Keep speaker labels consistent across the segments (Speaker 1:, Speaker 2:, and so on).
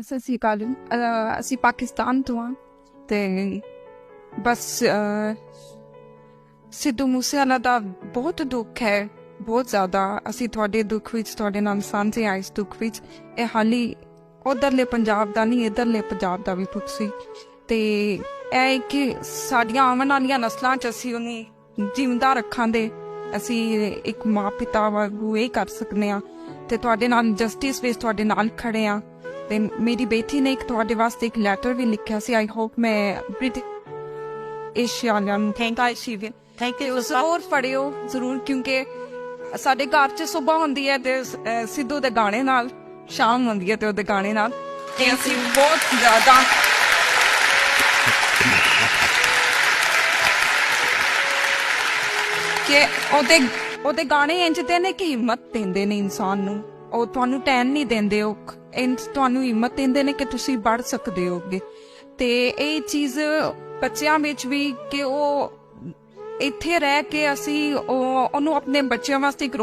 Speaker 1: ਸਤਿ ਸ਼੍ਰੀ ਅਕਾਲ। ਅਸੀਂ ਪਾਕਿਸਤਾਨ ਤੋਂ ਆ ਤੇ ਬਸ ਸਿੱਧੂ ਮੂਸੇਵਾਲਾ ਦਾ ਬਹੁਤ ਦੁੱਖ ਹੈ, ਬਹੁਤ ਜ਼ਿਆਦਾ। ਅਸੀਂ ਤੁਹਾਡੇ ਦੁੱਖ ਵਿੱਚ, ਤੁਹਾਡੇ ਨਾਲ ਸਾਂਝੇ ਆ ਇਸ ਦੁੱਖ ਵਿੱਚ। ਇਹ ਹਾਲੀ ਉਧਰਲੇ ਪੰਜਾਬ ਦਾ ਨਹੀਂ, ਇਧਰਲੇ ਪੰਜਾਬ ਦਾ ਵੀ ਦੁੱਖ ਸੀ। ਤੇ ਇਹ ਕਿ ਸਾਡੀਆਂ ਆਉਣ ਵਾਲੀਆਂ ਨਸਲਾਂ 'ਚ ਅਸੀਂ ਉਹਨੇ ਜਿੰਦਾ ਰੱਖਾਂਦੇ ਅਸੀਂ ਇੱਕ ਮਾਂ ਪਿਤਾ ਵਾਂਗੂ ਇਹ ਕਰ ਸਕਨੇ ਆ ਤੇ ਤੁਹਾਡੇ ਨਾਲ ਜਸਟਿਸ ਵਿੱਚ ਤੁਹਾਡੇ ਨਾਲ ਖੜੇ ਆ ਤੇ ਮੇਰੀ ਬੇਟੀ ਨੇ ਇੱਕ ਤੁਹਾਡੇ ਵਾਸਤੇ ਇੱਕ ਲੈਟਰ ਵੀ ਲਿਖਿਆ ਸੀ ਆਈ ਹੋਪ ਮੈਂ British Asian thank I C V
Speaker 2: thank you
Speaker 1: ਜ਼ਰੂਰ ਪੜਿਓ ਜ਼ਰੂਰ ਕਿਉਂਕਿ ਸਾਡੇ ਘਰ 'ਚ ਸਵੇਰ ਹੁੰਦੀ ਹੈ ਤੇ ਸਿੱਧੂ ਦੇ ਗਾਣੇ ਨਾਲ ਸ਼ਾਮ ਹੁੰਦੀ ਹੈ ਤੇ ਉਹਦੇ ਗਾਣੇ ਨਾਲ। ਤੇ ਅਸੀਂ ਬਹੁਤ ਜ਼ਿਆਦਾ ਕਿ ਉਹਦੇ ਉਹਦੇ ਗਾਣੇ ਇੰਜ ਦੇ ਨੇ ਕਿ ਹਿੰਮਤ ਦਿੰਦੇ ਨੇ ਇਨਸਾਨ ਨੂੰ। ਉਹ ਤੁਹਾਨੂੰ ਟੈਨ ਨਹੀਂ ਦਿੰਦੇ, ਉਹ ਤੁਹਾਨੂੰ ਹਿੰਮਤ ਦਿੰਦੇ ਨੇ ਕਿ ਤੁਸੀਂ ਵੱਧ ਸਕਦੇ ਹੋਗੇ। ਤੇ ਇਹ ਚੀਜ਼ ਬੱਚਿਆਂ ਵਿੱਚ ਵੀ ਕਿ ਉਹ ਇੱਥੇ ਰਹਿ ਕੇ ਅਸੀਂ ਉਹਨੂੰ ਆਪਣੇ ਬੱਚਿਆਂ ਵਾਸਤੇ ਇੱਕ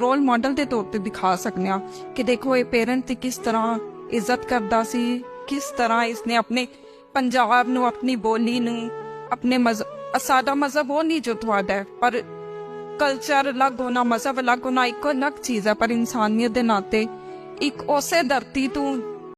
Speaker 1: ਰੋਲ ਮਾਡਲ ਦੇ ਤੌਰ ਤੇ ਦਿਖਾ ਸਕਦੇ ਹਾਂ ਕਿ ਦੇਖੋ ਇਹ ਪੇਰੈਂਟ ਦੀ ਕਿਸ ਤਰ੍ਹਾਂ ਇੱਜ਼ਤ ਕਰਦਾ ਸੀ, ਕਿਸ ਤਰ੍ਹਾਂ ਇਸਨੇ ਆਪਣੇ ਪੰਜਾਬ ਨੂੰ, ਆਪਣੀ ਬੋਲੀ ਨੂੰ, ਆਪਣੇ ਮਜ਼ਹਬ ਸਾਡਾ ਮਜ਼ਹਬ ਉਹ ਨਹੀਂ ਜੋ ਤੁਹਾਡਾ ਪਰ ਕਲਚਰ ਅਲੱਗ ਹੋਣਾ, ਮਜ਼ਹਬ ਅਲੱਗ ਹੋਣਾ, ਇੱਕੋ ਅਲੱਗ ਚੀਜ਼ ਹੈ ਪਰ ਇਨਸਾਨੀਅਤ ਦੇ ਨਾਤੇ ਇੱਕ ਉਸੇ ਧਰਤੀ ਤੋਂ